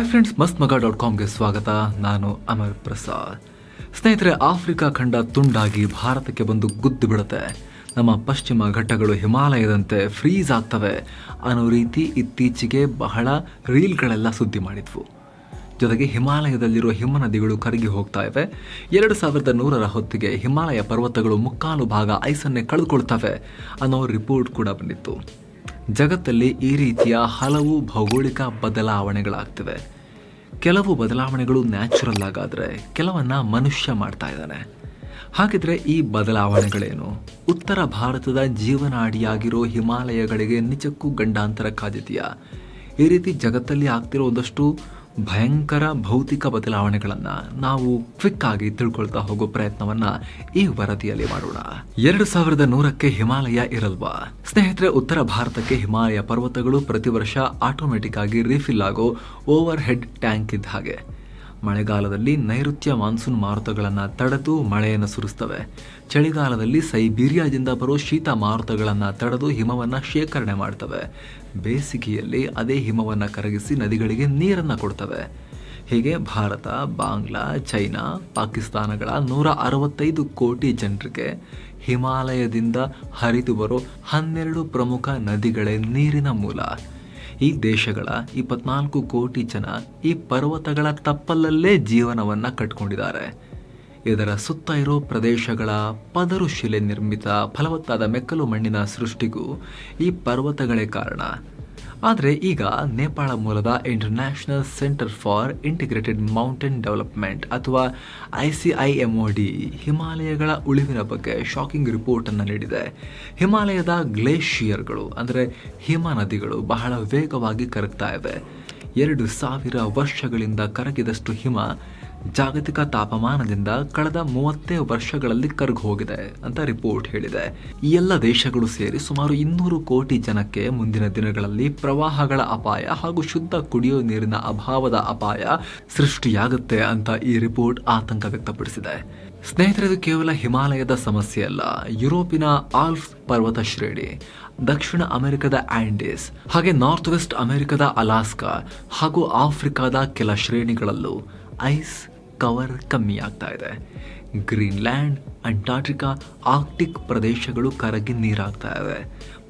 Hi friends ಮಸ್ತ್ ಮಗ dot ಕಾಮ್ಗೆ ಸ್ವಾಗತ. ನಾನು ಅಮರ್ ಪ್ರಸಾದ್. ಸ್ನೇಹಿತರೆ, ಆಫ್ರಿಕಾ ಖಂಡ ತುಂಡಾಗಿ ಭಾರತಕ್ಕೆ ಬಂದು ಗುದ್ದು ಬಿಡುತ್ತೆ. ನಮ್ಮ ಪಶ್ಚಿಮ ಘಟ್ಟಗಳು ಹಿಮಾಲಯದಂತೆ ಫ್ರೀಸ್ ಆಗ್ತವೆ. ಅನ್ನೋ ರೀತಿ ಇತ್ತೀಚೆಗೆ ಬಹಳ ರೀಲ್ಗಳೆಲ್ಲ ಸುದ್ದಿ ಮಾಡಿದ್ವು. ಜೊತೆಗೆ ಹಿಮಾಲಯದಲ್ಲಿರುವ ಹಿಮನದಿಗಳು ಕರಗಿ ಹೋಗ್ತಾ ಇವೆ. ಎರಡು ಸಾವಿರದ ನೂರರ ಹೊತ್ತಿಗೆ ಹಿಮಾಲಯ ಪರ್ವತಗಳು ಮುಕ್ಕಾಲು ಭಾಗ ಐಸನ್ನೇ ಕಳೆದುಕೊಳ್ತವೆ ಅನ್ನೋ ರಿಪೋರ್ಟ್ ಕೂಡ ಬಂದಿತ್ತು. ಜಗತ್ತಲ್ಲಿ ಈ ರೀತಿಯ ಹಲವು ಭೌಗೋಳಿಕ ಬದಲಾವಣೆಗಳಾಗ್ತಿವೆ. ಕೆಲವು ಬದಲಾವಣೆಗಳು ನ್ಯಾಚುರಲ್ ಆಗಾದರೆ ಕೆಲವನ್ನ ಮನುಷ್ಯ ಮಾಡ್ತಾ ಇದ್ದಾನೆ. ಹಾಗಿದ್ರೆ ಈ ಬದಲಾವಣೆಗಳೇನು? ಉತ್ತರ ಭಾರತದ ಜೀವನಾಡಿಯಾಗಿರೋ ಹಿಮಾಲಯಗಳಿಗೆ ನಿಜಕ್ಕೂ ಗಂಡಾಂತರ ಕಾದಿದೆಯಾ? ಈ ರೀತಿ ಜಗತ್ತಲ್ಲಿ ಆಗ್ತಿರೋ ಒಂದಷ್ಟು ಭಯಂಕರ ಭೌತಿಕ ಬದಲಾವಣೆಗಳನ್ನು ನಾವು ಕ್ವಿಕ್ ಆಗಿ ತಿಳ್ಕೊಳ್ತಾ ಹೋಗೋ ಪ್ರಯತ್ನವನ್ನ ಈ ವರದಿಯಲ್ಲಿ ಮಾಡೋಣ. ಎರಡು ಸಾವಿರದ ನೂರಕ್ಕೆ ಹಿಮಾಲಯ ಇರಲ್ವಾ? ಸ್ನೇಹಿತರೆ, ಉತ್ತರ ಭಾರತಕ್ಕೆ ಹಿಮಾಲಯ ಪರ್ವತಗಳು ಪ್ರತಿ ವರ್ಷ ಆಟೋಮೆಟಿಕ್ ಆಗಿ ರೀಫಿಲ್ ಆಗೋ ಓವರ್ ಹೆಡ್ ಟ್ಯಾಂಕ್ ಇದ್ದ ಹಾಗೆ. ಮಳೆಗಾಲದಲ್ಲಿ ನೈಋತ್ಯ ಮಾನ್ಸೂನ್ ಮಾರುತಗಳನ್ನು ತಡೆದು ಮಳೆಯನ್ನು ಸುರಿಸ್ತವೆ. ಚಳಿಗಾಲದಲ್ಲಿ ಸೈಬೀರಿಯಾದಿಂದ ಬರೋ ಶೀತ ಮಾರುತಗಳನ್ನು ತಡೆದು ಹಿಮವನ್ನು ಶೇಖರಣೆ ಮಾಡ್ತವೆ. ಬೇಸಿಗೆಯಲ್ಲಿ ಅದೇ ಹಿಮವನ್ನು ಕರಗಿಸಿ ನದಿಗಳಿಗೆ ನೀರನ್ನು ಕೊಡ್ತವೆ. ಹೀಗೆ ಭಾರತ, ಬಾಂಗ್ಲಾ, ಚೈನಾ, ಪಾಕಿಸ್ತಾನಗಳ ನೂರ ಅರವತ್ತೈದು ಕೋಟಿ ಜನರಿಗೆ ಹಿಮಾಲಯದಿಂದ ಹರಿದು ಬರೋ ಹನ್ನೆರಡು ಪ್ರಮುಖ ನದಿಗಳೇ ನೀರಿನ ಮೂಲ. ಈ ದೇಶಗಳ ಇಪ್ಪತ್ನಾಲ್ಕು ಕೋಟಿ ಜನ ಈ ಪರ್ವತಗಳ ತಪ್ಪಲಲ್ಲೇ ಜೀವನವನ್ನ ಕಟ್ಕೊಂಡಿದ್ದಾರೆ. ಇದರ ಸುತ್ತ ಇರೋ ಪ್ರದೇಶಗಳ ಪದರು ಶಿಲೆ ನಿರ್ಮಿತ ಫಲವತ್ತಾದ ಮೆಕ್ಕಲು ಮಣ್ಣಿನ ಸೃಷ್ಟಿಗೂ ಈ ಪರ್ವತಗಳೇ ಕಾರಣ. ಆದರೆ ಈಗ ನೇಪಾಳ ಮೂಲದ international centre for integrated mountain development ಅಥವಾ I C I M O D ಹಿಮಾಲಯಗಳ ಉಳಿವಿನ ಬಗ್ಗೆ ಶಾಕಿಂಗ್ ರಿಪೋರ್ಟನ್ನು ನೀಡಿದೆ. ಹಿಮಾಲಯದ ಗ್ಲೇಷಿಯರ್ಗಳು, ಅಂದರೆ ಹಿಮ ನದಿಗಳು ಬಹಳ ವೇಗವಾಗಿ ಕರಗ್ತಾ ಇವೆ ಎರಡು ಸಾವಿರ ವರ್ಷಗಳಿಂದ ಕರಗಿದಷ್ಟು ಹಿಮ ಜಾಗತಿಕ ತಾಪಮಾನದಿಂದ ಕಳೆದ ಮೂವತ್ತೇ ವರ್ಷಗಳಲ್ಲಿ ಕರ್ಗು ಹೋಗಿದೆ ಅಂತ ರಿಪೋರ್ಟ್ ಹೇಳಿದೆ. ಈ ಎಲ್ಲ ದೇಶಗಳು ಸೇರಿ ಸುಮಾರು ಇನ್ನೂರು ಕೋಟಿ ಜನಕ್ಕೆ ಮುಂದಿನ ದಿನಗಳಲ್ಲಿ ಪ್ರವಾಹಗಳ ಅಪಾಯ ಹಾಗೂ ಶುದ್ಧ ಕುಡಿಯುವ ನೀರಿನ ಅಭಾವದ ಅಪಾಯ ಸೃಷ್ಟಿಯಾಗುತ್ತೆ ಅಂತ ಈ ರಿಪೋರ್ಟ್ ಆತಂಕ ವ್ಯಕ್ತಪಡಿಸಿದೆ. ಸ್ನೇಹಿತರೆ, ಇದು ಕೇವಲ ಹಿಮಾಲಯದ ಸಮಸ್ಯೆ ಅಲ್ಲ. ಯುರೋಪಿನ ಆಲ್ಫ್ ಪರ್ವತ ಶ್ರೇಣಿ, ದಕ್ಷಿಣ ಅಮೆರಿಕದ ಆಂಡೀಸ್, ಹಾಗೆ ನಾರ್ತ್ ವೆಸ್ಟ್ ಅಮೆರಿಕದ ಅಲಾಸ್ಕಾ ಹಾಗೂ ಆಫ್ರಿಕಾದ ಕೆಲ ಶ್ರೇಣಿಗಳಲ್ಲೂ ಐಸ್ ಕವರ್ ಕಮ್ಮಿ ಆಗ್ತಾ ಇದೆ. ಗ್ರೀನ್ಲ್ಯಾಂಡ್ ಅಂಟಾರ್ಟಿಕಾ ಆರ್ಕ್ಟಿಕ್ ಪ್ರದೇಶಗಳು ಕರಗಿ ನೀರಾಗ್ತಾ ಇವೆ.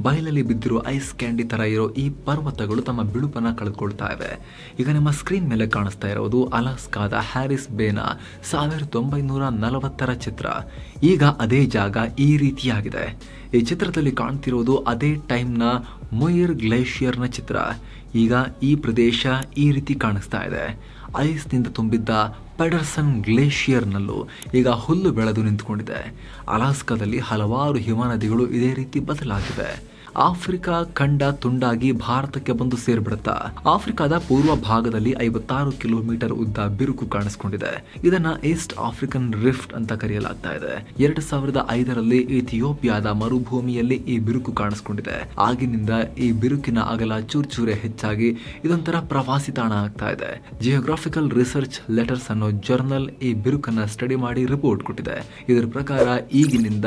ಬಯಲಲ್ಲಿ ಬಿದ್ದಿರುವ ಐಸ್ ಕ್ಯಾಂಡಿ ಥರ ಇರೋ ಈ ಪರ್ವತಗಳು ತಮ್ಮ ಬಿಳುಪನ್ನ ಕಳೆದುಕೊಳ್ತಾ ಇವೆ. ಈಗ ನಿಮ್ಮ ಸ್ಕ್ರೀನ್ ಮೇಲೆ ಕಾಣಿಸ್ತಾ ಇರೋದು ಅಲಾಸ್ಕಾದ ಹ್ಯಾರಿಸ್ ಬೇನ ಸಾವಿರದ ಒಂಬೈನೂರ ನಲವತ್ತರ ಚಿತ್ರ. ಈಗ ಅದೇ ಜಾಗ ಈ ರೀತಿಯಾಗಿದೆ. ಈ ಚಿತ್ರದಲ್ಲಿ ಕಾಣ್ತಿರೋದು ಅದೇ ಟೈಮ್ನ ಮೊಯಿರ್ ಗ್ಲೇಷಿಯರ್ನ ಚಿತ್ರ. ಈಗ ಈ ಪ್ರದೇಶ ಈ ರೀತಿ ಕಾಣಿಸ್ತಾ ಇದೆ. ಐಸ್ನಿಂದ ತುಂಬಿದ್ದ ಪೆಡರ್ಸನ್ ಗ್ಲೇಷಿಯರ್ನಲ್ಲೂ ಈಗ ಹುಲ್ಲು ಬೆಳೆದು ನಿಂತುಕೊಂಡಿದೆ. ಅಲಾಸ್ಕಾದಲ್ಲಿ ಹಲವಾರು ಹಿಮನದಿಗಳು ಇದೇ ರೀತಿ ಬದಲಾಗಿವೆ. ಆಫ್ರಿಕಾ ಖಂಡ ತುಂಡಾಗಿ ಭಾರತಕ್ಕೆ ಬಂದು ಸೇರ್ಬಿಡುತ್ತಾ, ಆಫ್ರಿಕಾದ ಪೂರ್ವ ಭಾಗದಲ್ಲಿ ಐವತ್ತಾರು ಕಿಲೋಮೀಟರ್ ಉದ್ದ ಬಿರುಕು ಕಾಣಿಸಿಕೊಂಡಿದೆ. ಇದನ್ನ ಈಸ್ಟ್ ಆಫ್ರಿಕನ್ ರಿಫ್ಟ್ ಅಂತ ಕರೆಯಲಾಗ್ತಾ ಇದೆ. ಎರಡು ಸಾವಿರದ ಐದರಲ್ಲಿ ಇಥಿಯೋಪಿಯಾದ ಮರುಭೂಮಿಯಲ್ಲಿ ಈ ಬಿರುಕು ಕಾಣಿಸಿಕೊಂಡಿದೆ. ಆಗಿನಿಂದ ಈ ಬಿರುಕಿನ ಅಗಲ ಚೂರ್ಚೂರೆ ಹೆಚ್ಚಾಗಿ ಇದೊಂಥರ ಪ್ರವಾಸಿ ತಾಣ ಆಗ್ತಾ ಇದೆ. ಜಿಯೋಗ್ರಾಫಿಕಲ್ ರಿಸರ್ಚ್ ಲೆಟರ್ಸ್ ಅನ್ನೋ ಜರ್ನಲ್ ಈ ಬಿರುಕನ್ನ ಸ್ಟಡಿ ಮಾಡಿ ರಿಪೋರ್ಟ್ ಕೊಟ್ಟಿದೆ. ಇದರ ಪ್ರಕಾರ ಈಗಿನಿಂದ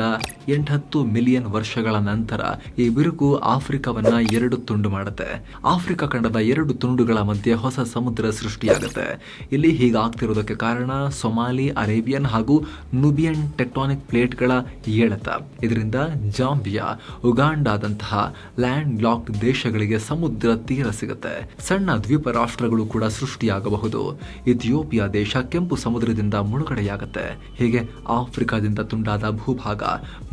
ಎಂಟತ್ತು ಮಿಲಿಯನ್ ವರ್ಷಗಳ ನಂತರ ಈ ಬಿರುಕು ಆಫ್ರಿಕಾವನ್ನ ಎರಡು ತುಂಡು ಮಾಡುತ್ತೆ. ಆಫ್ರಿಕಾ ಖಂಡದ ಎರಡು ತುಂಡುಗಳ ಮಧ್ಯೆ ಹೊಸ ಸಮುದ್ರ ಸೃಷ್ಟಿಯಾಗುತ್ತೆ. ಇಲ್ಲಿ ಹೀಗಾಗ್ತಿರೋದಕ್ಕೆ ಕಾರಣ ಸೊಮಾಲಿ, ಅರೇಬಿಯನ್ ಹಾಗೂ ನುಬಿಯನ್ ಟೆಕ್ಟಾನಿಕ್ ಪ್ಲೇಟ್ಗಳ ಏಳತ. ಇದರಿಂದ ಜಾಂಬಿಯಾ, ಉಗಾಂಡಾದಂತಹ ಲ್ಯಾಂಡ್ ಲಾಕ್ ದೇಶಗಳಿಗೆ ಸಮುದ್ರ ತೀರ ಸಿಗುತ್ತೆ. ಸಣ್ಣ ದ್ವೀಪ ರಾಷ್ಟ್ರಗಳು ಕೂಡ ಸೃಷ್ಟಿಯಾಗಬಹುದು. ಇಥಿಯೋಪಿಯಾ ದೇಶ ಕೆಂಪು ಸಮುದ್ರದಿಂದ ಮುಳುಗಡೆಯಾಗುತ್ತೆ. ಹೀಗೆ ಆಫ್ರಿಕಾದಿಂದ ತುಂಡಾದ ಭೂಭಾಗ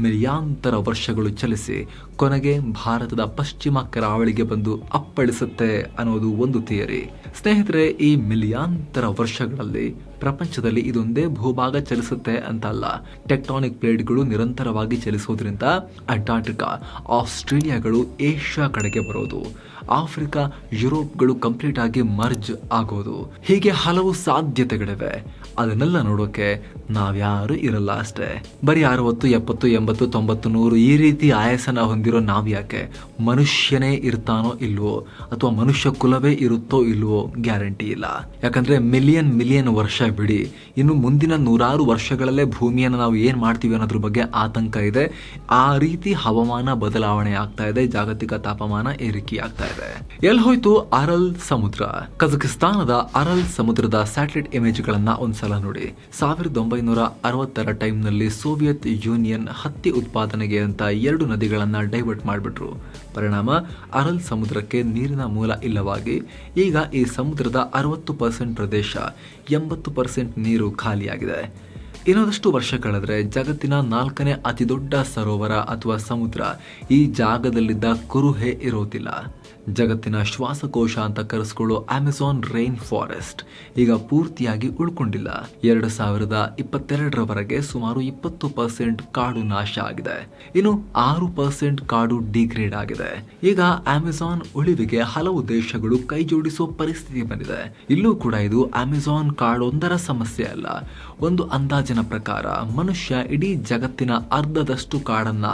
ಮಿಲಿಯಾಂತರ ವರ್ಷಗಳು ಚಲಿಸಿ ಕೊನೆಗೆ ಭಾರತದ ಪಶ್ಚಿಮ ಕರಾವಳಿಗೆ ಬಂದು ಅಪ್ಪಳಿಸುತ್ತೆ ಅನ್ನೋದು ಒಂದು ಥಿಯರಿ ಸ್ನೇಹಿತರೆ ಈ ಮಿಲಿಯಾಂತರ ವರ್ಷಗಳಲ್ಲಿ ಪ್ರಪಂಚದಲ್ಲಿ ಇದೊಂದೇ ಭೂಭಾಗ ಚಲಿಸುತ್ತೆ ಅಂತ ಅಲ್ಲ ಟೆಕ್ಟಾನಿಕ್ ಪ್ಲೇಟ್ಗಳು ನಿರಂತರವಾಗಿ ಚಲಿಸೋದ್ರಿಂದ ಅಂಟಾರ್ಟಿಕಾ ಆಸ್ಟ್ರೇಲಿಯಾಗಳು ಏಷ್ಯಾ ಕಡೆಗೆ ಬರೋದು. ಆಫ್ರಿಕಾ, ಯುರೋಪ್ಗಳು ಕಂಪ್ಲೀಟ್ ಆಗಿ ಮರ್ಜ್ ಆಗೋದು. ಹೀಗೆ ಹಲವು ಸಾಧ್ಯತೆಗಳಿವೆ. ಅದನ್ನೆಲ್ಲ ನೋಡೋಕೆ ನಾವ್ಯಾರು ಇರಲ್ಲ ಅಷ್ಟೇ. ಬರೀ ಅರವತ್ತು, ಎಪ್ಪತ್ತು, ಎಂಬತ್ತು, ತೊಂಬತ್ತು, ನೂರು ಈ ರೀತಿ ಆಯಾಸನ ಹೊಂದಿರೋ ನಾವ್ಯಾಕೆ? ಮನುಷ್ಯನೇ ಇರ್ತಾನೋ ಇಲ್ವೋ? ಅಥವಾ ಮನುಷ್ಯ ಕುಲವೇ ಇರುತ್ತೋ ಇಲ್ವೋ? ಗ್ಯಾರಂಟಿ ಇಲ್ಲ. ಯಾಕಂದ್ರೆ ಮಿಲಿಯನ್ ಮಿಲಿಯನ್ ವರ್ಷ ಬಿಡಿ. ಇನ್ನು ಮುಂದಿನ ನೂರಾರು ವರ್ಷಗಳಲ್ಲೇ ಭೂಮಿಯನ್ನು ನಾವು ಏನು ಮಾಡ್ತೀವಿ ಅನ್ನೋದ್ರ ಬಗ್ಗೆ ಆತಂಕ ಇದೆ. ಆ ರೀತಿ ಹವಾಮಾನ ಬದಲಾವಣೆ ಆಗ್ತಾ ಇದೆ. ಜಾಗತಿಕ ತಾಪಮಾನ ಏರಿಕೆ ಆಗ್ತಾ ಇದೆ. ಎಲ್ಲಿ ಹೋಯ್ತು? ಅರಲ್ ಸಮುದ್ರ. ಕಜಕಿಸ್ತಾನದ ಅರಲ್ ಸಮುದ್ರದ ಸ್ಯಾಟಲೈಟ್ ಇಮೇಜ್ಗಳನ್ನ ಒಂದ್ಸಲ ನೋಡಿ. ಸಾವಿರದ ಒಂಬೈನೂರ ಅರವತ್ತರ ಟೈಮ್ನಲ್ಲಿ ಸೋವಿಯತ್ ಯೂನಿಯನ್ ಹತ್ತಿ ಉತ್ಪಾದನೆಗೆ ಅಂತ ಎರಡು ನದಿಗಳನ್ನ ಡೈವರ್ಟ್ ಮಾಡಿಬಿಟ್ರು. ಪರಿಣಾಮ, ಅರಲ್ ಸಮುದ್ರಕ್ಕೆ ನೀರಿನ ಮೂಲ ಇಲ್ಲವಾಗಿ ಈಗ ಈ ಸಮುದ್ರದ ಅರವತ್ತು ಪರ್ಸೆಂಟ್ ಪ್ರದೇಶ ಎಂಬತ್ತು ಪರ್ಸೆಂಟ್ ನೀರು ಖಾಲಿಯಾಗಿದೆ. ಇನ್ನೊಂದಷ್ಟು ವರ್ಷ ಕಳೆದರೆ ಜಗತ್ತಿನ ನಾಲ್ಕನೇ ಅತಿ ದೊಡ್ಡ ಸರೋವರ ಅಥವಾ ಸಮುದ್ರ ಈ ಜಾಗದಲ್ಲಿದ್ದ ಕುರುಹೆ ಇರೋದಿಲ್ಲ. ಜಗತ್ತಿನ ಶ್ವಾಸಕೋಶ ಅಂತ ಕರೆಸ್ಕೊಳ್ಳೋ ಅಮೆಝಾನ್ ರೈನ್ ಫಾರೆಸ್ಟ್ ಈಗ ಪೂರ್ತಿಯಾಗಿ ಉಳ್ಕೊಂಡಿಲ್ಲ. ಎರಡು ಸಾವಿರದ ಇಪ್ಪತ್ತೆರಡರವರೆಗೆ ಸುಮಾರು ಇಪ್ಪತ್ತು ಪರ್ಸೆಂಟ್ ಕಾಡು ನಾಶ ಆಗಿದೆ. ಇನ್ನು ಆರು ಪರ್ಸೆಂಟ್ ಕಾಡು ಡಿಗ್ರೇಡ್ ಆಗಿದೆ. ಈಗ ಅಮೆಝಾನ್ ಉಳಿವಿಗೆ ಹಲವು ದೇಶಗಳು ಕೈ ಜೋಡಿಸೋ ಪರಿಸ್ಥಿತಿ ಬಂದಿದೆ. ಇಲ್ಲೂ ಕೂಡ ಇದು ಅಮೆಝಾನ್ ಕಾಡೊಂದರ ಸಮಸ್ಯೆ ಅಲ್ಲ. ಒಂದು ಅಂದಾಜಿನ ಪ್ರಕಾರ ಮನುಷ್ಯ ಇಡೀ ಜಗತ್ತಿನ ಅರ್ಧದಷ್ಟು ಕಾಡನ್ನ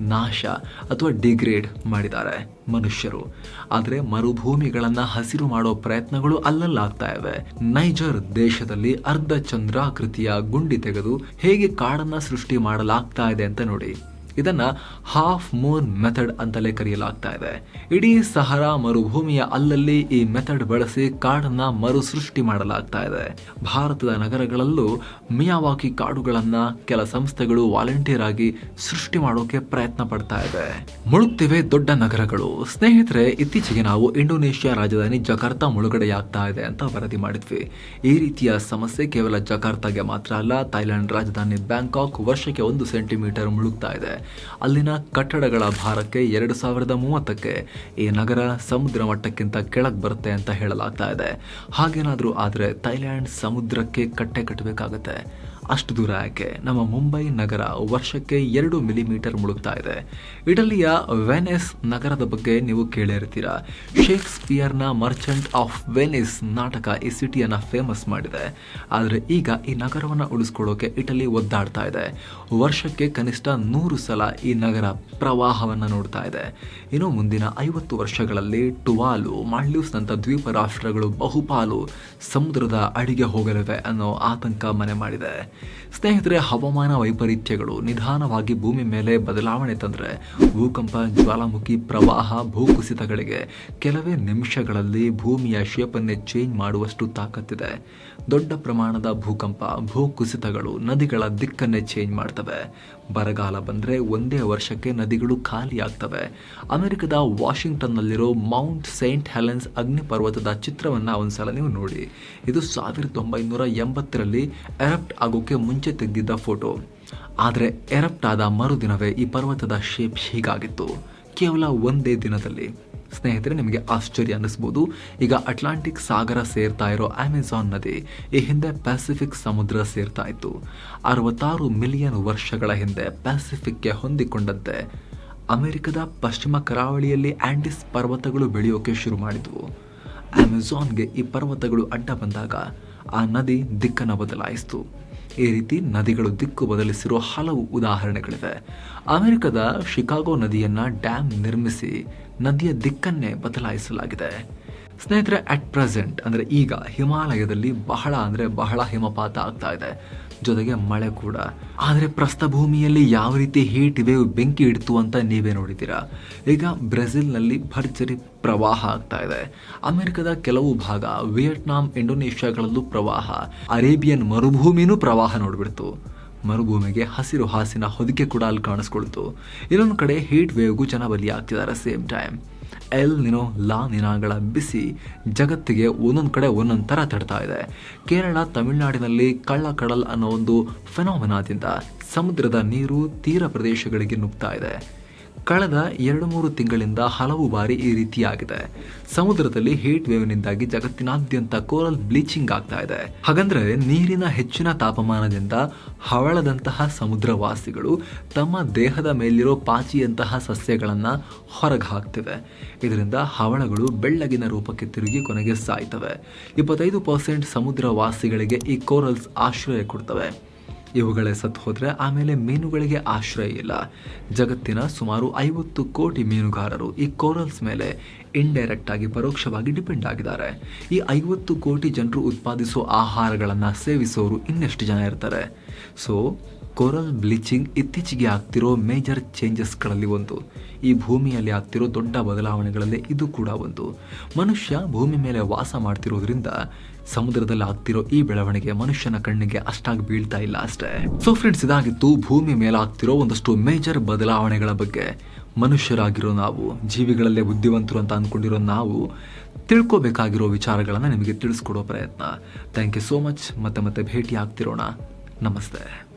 ನಾಶ ಅಥವಾ ಡಿಗ್ರೇಡ್ ಮಾಡಿದ್ದಾರೆ ಮನುಷ್ಯರು. ಆದರೆ ಮರುಭೂಮಿಗಳನ್ನ ಹಸಿರು ಮಾಡೋ ಪ್ರಯತ್ನಗಳು ಅಲ್ಲಲ್ಲಾಗ್ತಾ ಇವೆ. ನೈಜರ್ ದೇಶದಲ್ಲಿ ಅರ್ಧ ಚಂದ್ರಾಕೃತಿಯ ಗುಂಡಿ ತೆಗೆದು ಹೇಗೆ ಕಾಡನ್ನ ಸೃಷ್ಟಿ ಮಾಡಲಾಗ್ತಾ ಇದೆ ಅಂತ ನೋಡಿ. ಇದನ್ನ ಹಾಫ್ ಮೂನ್ ಮೆಥಡ್ ಅಂತಲೇ ಕರೆಯಲಾಗ್ತಾ ಇದೆ. ಇಡೀ ಸಹರಾ ಮರುಭೂಮಿಯ ಅಲ್ಲಲ್ಲಿ ಈ ಮೆಥಡ್ ಬಳಸಿ ಕಾಡನ್ನ ಮರು ಸೃಷ್ಟಿ ಮಾಡಲಾಗ್ತಾ ಇದೆ. ಭಾರತದ ನಗರಗಳಲ್ಲೂ ಮಿಯಾವಾಕಿ ಕಾಡುಗಳನ್ನ ಕೆಲ ಸಂಸ್ಥೆಗಳು ವಾಲಂಟಿಯರ್ ಆಗಿ ಸೃಷ್ಟಿ ಮಾಡೋಕೆ ಪ್ರಯತ್ನ ಪಡ್ತಾ ಇದೆ. ಮುಳುಗ್ತಿವೆ ದೊಡ್ಡ ನಗರಗಳು. ಸ್ನೇಹಿತರೆ, ಇತ್ತೀಚೆಗೆ ನಾವು ಇಂಡೋನೇಷ್ಯಾ ರಾಜಧಾನಿ ಜಕಾರ್ತಾ ಮುಳುಗಡೆಯಾಗ್ತಾ ಇದೆ ಅಂತ ವರದಿ ಮಾಡಿದ್ವಿ. ಈ ರೀತಿಯ ಸಮಸ್ಯೆ ಕೇವಲ ಜಕಾರ್ತಾಗೆ ಮಾತ್ರ ಅಲ್ಲ ಥೈಲ್ಯಾಂಡ್ ರಾಜಧಾನಿ ಬ್ಯಾಂಕಾಕ್ ವರ್ಷಕ್ಕೆ ಒಂದು ಸೆಂಟಿಮೀಟರ್ ಮುಳುಗ್ತಾ ಇದೆ. ಅಲ್ಲಿನ ಕಟ್ಟಡಗಳ ಭಾರಕ್ಕೆ ಎರಡು ಸಾವಿರದ ಮೂವತ್ತಕ್ಕೆ ಈ ನಗರ ಸಮುದ್ರ ಮಟ್ಟಕ್ಕಿಂತ ಕೆಳಗೆ ಬರುತ್ತೆ ಅಂತ ಹೇಳಲಾಗ್ತಾ ಇದೆ. ಹಾಗೇನಾದರೂ ಆದರೆ ಥೈಲ್ಯಾಂಡ್ ಸಮುದ್ರಕ್ಕೆ ಕಟ್ಟೆ ಕಟ್ಟಬೇಕಾಗತ್ತೆ ಅಷ್ಟು ದೂರ ಯಾಕೆ ನಮ್ಮ ಮುಂಬೈ ನಗರ ವರ್ಷಕ್ಕೆ ಎರಡು ಮಿಲಿಮೀಟರ್ ಮುಳುಗ್ತಾ ಇದೆ. ಇಟಲಿಯ ವೆನಿಸ್ ನಗರದ ಬಗ್ಗೆ ನೀವು ಕೇಳಿರ್ತೀರಾ. ಶೇಕ್ಸ್ಪಿಯರ್ನ ಮರ್ಚೆಂಟ್ ಆಫ್ ವೆನಿಸ್ ನಾಟಕ ಈ ಸಿಟಿಯನ್ನು ಫೇಮಸ್ ಮಾಡಿದೆ. ಆದರೆ ಈಗ ಈ ನಗರವನ್ನು ಉಳಿಸ್ಕೊಳ್ಳೋಕೆ ಇಟಲಿ ಒದ್ದಾಡ್ತಾ ಇದೆ. ವರ್ಷಕ್ಕೆ ಕನಿಷ್ಠ ನೂರು ಸಲ ಈ ನಗರ ಪ್ರವಾಹವನ್ನು ನೋಡ್ತಾ ಇದೆ. ಇನ್ನು ಮುಂದಿನ ಐವತ್ತು ವರ್ಷಗಳಲ್ಲಿ ಟುವಾಲು ಮಾಲ್ಡೀವ್ಸ್ನಂಥ ದ್ವೀಪ ರಾಷ್ಟ್ರಗಳು ಬಹುಪಾಲು ಸಮುದ್ರದ ಅಡಿಗೆ ಹೋಗಲಿವೆ ಅನ್ನೋ ಆತಂಕ ಮನೆ ಮಾಡಿದೆ. ಸ್ನೇಹಿತರೆ, ಹವಾಮಾನ ವೈಪರೀತ್ಯಗಳು ನಿಧಾನವಾಗಿ ಭೂಮಿ ಮೇಲೆ ಬದಲಾವಣೆ ತಂದರೆ ಭೂಕಂಪ, ಜ್ವಾಲಾಮುಖಿ ಪ್ರವಾಹ, ಭೂಕುಸಿತಗಳಿಗೆ ಕೆಲವೇ ನಿಮಿಷಗಳಲ್ಲಿ ಭೂಮಿಯ ಶೇಪನ್ನೇ ಚೇಂಜ್ ಮಾಡುವಷ್ಟು ತಾಕತ್ತಿದೆ. ದೊಡ್ಡ ಪ್ರಮಾಣದ ಭೂಕಂಪ, ಭೂಕುಸಿತಗಳು ನದಿಗಳ ದಿಕ್ಕನ್ನೇ ಚೇಂಜ್ ಮಾಡ್ತವೆ. ಬರಗಾಲ ಬಂದರೆ ಒಂದೇ ವರ್ಷಕ್ಕೆ ನದಿಗಳು ಖಾಲಿಯಾಗ್ತವೆ. ಅಮೆರಿಕದ ವಾಷಿಂಗ್ಟನ್ನಲ್ಲಿರೋ ಮೌಂಟ್ ಸೇಂಟ್ ಹೆಲೆನ್ಸ್ ಅಗ್ನಿ ಪರ್ವತದ ಚಿತ್ರವನ್ನು ಒಂದ್ಸಲ ನೀವು ನೋಡಿ. ಇದು ಸಾವಿರದ ಒಂಬೈನೂರ ಎಂಬತ್ತರಲ್ಲಿ ಎರಪ್ಟ್ ಆಗೋಕ್ಕೆ ಮುಂಚೆ ತೆಗೆದಿದ್ದ ಫೋಟೋ. ಆದರೆ ಎರಪ್ಟ್ ಆದ ಮರುದಿನವೇ ಈ ಪರ್ವತದ ಶೇಪ್ ಹೀಗಾಗಿತ್ತು. ಕೇವಲ ಒಂದೇ ದಿನದಲ್ಲಿ. ಸ್ನೇಹಿತರೆ, ನಿಮಗೆ ಆಶ್ಚರ್ಯ ಅನ್ನಿಸ್ಬೋದು. ಈಗ ಅಟ್ಲಾಂಟಿಕ್ ಸಾಗರ ಸೇರ್ತಾ ಇರೋ ಅಮೆಜಾನ್ ನದಿ ಈ ಹಿಂದೆ ಪ್ಯಾಸಿಫಿಕ್ ಸಮುದ್ರ ಸೇರ್ತಾ ಇತ್ತು. ಅರವತ್ತಾರು ಮಿಲಿಯನ್ ವರ್ಷಗಳ ಹಿಂದೆ ಪ್ಯಾಸಿಫಿಕ್ಗೆ ಹೊಂದಿಕೊಂಡಂತೆ. ಅಮೆರಿಕದ ಪಶ್ಚಿಮ ಕರಾವಳಿಯಲ್ಲಿ ಆಂಡಿಸ್ ಪರ್ವತಗಳು ಬೆಳೆಯೋಕೆ ಶುರು ಮಾಡಿದವು. ಅಮೆಜಾನ್ಗೆ ಈ ಪರ್ವತಗಳು ಅಡ್ಡ ಬಂದಾಗ ಆ ನದಿ ದಿಕ್ಕನ್ನು ಬದಲಾಯಿಸಿತು. ಈ ರೀತಿ ನದಿಗಳು ದಿಕ್ಕು ಬದಲಿಸಿರುವ ಹಲವು ಉದಾಹರಣೆಗಳಿವೆ. ಅಮೆರಿಕದ ಶಿಕಾಗೋ ನದಿಯನ್ನ ಡ್ಯಾಮ್ ನಿರ್ಮಿಸಿ ನದಿಯ ದಿಕ್ಕನ್ನೇ ಬದಲಾಯಿಸಲಾಗಿದೆ. ಸ್ನೇಹಿತರೆ, ಅಟ್ ಪ್ರೆಸೆಂಟ್ ಅಂದರೆ ಈಗ ಹಿಮಾಲಯದಲ್ಲಿ ಬಹಳ ಅಂದರೆ ಬಹಳ ಹಿಮಪಾತ ಆಗ್ತಾ ಇದೆ. ಜೊತೆಗೆ ಮಳೆ ಕೂಡ. ಆದರೆ ಪ್ರಸ್ಥಭೂಮಿಯಲ್ಲಿ ಯಾವ ರೀತಿ ಹೀಟ್ ವೇವ್ ಬೆಂಕಿ ಇಡ್ತು ಅಂತ ನೀವೇ ನೋಡಿದ್ದೀರಾ? ಈಗ ಬ್ರೆಜಿಲ್ನಲ್ಲಿ ಭರ್ಜರಿ ಪ್ರವಾಹ ಆಗ್ತಾ ಇದೆ. ಅಮೆರಿಕದ ಕೆಲವು ಭಾಗ, ವಿಯೆಟ್ನಾಂ, ಇಂಡೋನೇಷ್ಯಾಗಳಲ್ಲೂ ಪ್ರವಾಹ, ಅರೇಬಿಯನ್ ಮರುಭೂಮಿನೂ ಪ್ರವಾಹ ನೋಡಿಬಿಡ್ತು. ಮರುಭೂಮಿಗೆ ಹಸಿರು ಹಾಸಿನ ಹೊದಿಕೆ ಕೂಡ ಅಲ್ಲಿ ಕಾಣಿಸ್ಕೊಳ್ತು. ಇನ್ನೊಂದು ಕಡೆ ಹೀಟ್ ವೇವ್ಗೂ ಜನ ಬಲಿಯಾಗ್ತಿದ್ದಾರೆ same time El Nino La ನಿನಾಗಳ ಬಿಸಿ ಜಗತ್ತಿಗೆ ಒಂದೊಂದು ಕಡೆ ಒಂದೊಂದು ಥರ ತಡ್ತಾ ಇದೆ. ಕೇರಳ, ತಮಿಳುನಾಡಿನಲ್ಲಿ ಕಳ್ಳಕಡಲ್ ಅನ್ನೋ ಒಂದು ಫೆನೋಮನಾದಿಂದ ಸಮುದ್ರದ ನೀರು ತೀರ ಪ್ರದೇಶಗಳಿಗೆ ನುಗ್ತಾ ಇದೆ. ಕಳೆದ ಎರಡು ಮೂರು ತಿಂಗಳಿಂದ ಹಲವು ಬಾರಿ ಈ ರೀತಿಯಾಗಿದೆ. ಸಮುದ್ರದಲ್ಲಿ ಹೀಟ್ ವೇವ್ನಿಂದಾಗಿ ಜಗತ್ತಿನಾದ್ಯಂತ ಕೋರಲ್ ಬ್ಲೀಚಿಂಗ್ ಆಗ್ತಾ ಇದೆ. ಹಾಗಂದ್ರೆ ನೀರಿನ ಹೆಚ್ಚಿನ ತಾಪಮಾನದಿಂದ ಹವಳದಂತಹ ಸಮುದ್ರವಾಸಿಗಳು ತಮ್ಮ ದೇಹದ ಮೇಲಿರೋ ಪಾಚಿಯಂತಹ ಸಸ್ಯಗಳನ್ನ ಹೊರಗೆ ಹಾಕ್ತಿವೆ ಇದರಿಂದ ಹವಳಗಳು ಬೆಳ್ಳಗಿನ ರೂಪಕ್ಕೆ ತಿರುಗಿ ಕೊನೆಗೆ ಸಾಯ್ತವೆ. ಇಪ್ಪತ್ತೈದು ಪರ್ಸೆಂಟ್ ಸಮುದ್ರವಾಸಿಗಳಿಗೆ ಈ ಕೋರಲ್ಸ್ ಆಶ್ರಯ ಕೊಡ್ತವೆ. ಇವುಗಳೇ ಸತ್ತು ಹೋದರೆ ಆಮೇಲೆ ಮೀನುಗಳಿಗೆ ಆಶ್ರಯ ಇಲ್ಲ. ಜಗತ್ತಿನ ಸುಮಾರು ಐವತ್ತು ಕೋಟಿ ಮೀನುಗಾರರು ಈ ಕೋರಲ್ಸ್ ಮೇಲೆ ಇಂಡೈರೆಕ್ಟ್ ಆಗಿ ಪರೋಕ್ಷವಾಗಿ ಡಿಪೆಂಡ್ ಆಗಿದ್ದಾರೆ. ಈ ಐವತ್ತು ಕೋಟಿ ಜನರು ಉತ್ಪಾದಿಸೋ ಆಹಾರಗಳನ್ನು ಸೇವಿಸೋರು ಇನ್ನೆಷ್ಟು ಜನ ಇರ್ತಾರೆ? ಸೊ ಕೋರಲ್ ಬ್ಲೀಚಿಂಗ್ ಇತ್ತೀಚೆಗೆ ಆಗ್ತಿರೋ ಮೇಜರ್ ಚೇಂಜಸ್ಗಳಲ್ಲಿ ಒಂದು. ಈ ಭೂಮಿಯಲ್ಲಿ ಆಗ್ತಿರೋ ದೊಡ್ಡ ಬದಲಾವಣೆಗಳಲ್ಲಿ ಇದು ಕೂಡ ಒಂದು. ಮನುಷ್ಯ ಭೂಮಿ ಮೇಲೆ ವಾಸ ಮಾಡ್ತಿರೋದ್ರಿಂದ ಸಮುದ್ರದಲ್ಲಿ ಆಗ್ತಿರೋ ಈ ಬೆಳವಣಿಗೆ ಮನುಷ್ಯನ ಕಣ್ಣಿಗೆ ಅಷ್ಟಾಗಿ ಬೀಳ್ತಾ ಇಲ್ಲ ಅಷ್ಟೇ. ಸೊ ಫ್ರೆಂಡ್ಸ್ ಇದಾಗಿತ್ತು ಭೂಮಿ ಮೇಲೆ ಆಗ್ತಿರೋ ಒಂದಷ್ಟು ಮೇಜರ್ ಬದಲಾವಣೆಗಳ ಬಗ್ಗೆ. ಮನುಷ್ಯರಾಗಿರೋ ನಾವು, ಜೀವಿಗಳಲ್ಲೇ ಬುದ್ಧಿವಂತರು ಅಂತ ಅಂದ್ಕೊಂಡಿರೋ ನಾವು ತಿಳ್ಕೊಬೇಕಾಗಿರೋ ವಿಚಾರಗಳನ್ನು ನಿಮಗೆ ತಿಳಿಸ್ಕೊಡೋ ಪ್ರಯತ್ನ. ಥ್ಯಾಂಕ್ ಯು ಸೋ ಮಚ್ ಮತ್ತೆ ಮತ್ತೆ ಭೇಟಿ ಆಗ್ತಿರೋಣ ನಮಸ್ತೆ.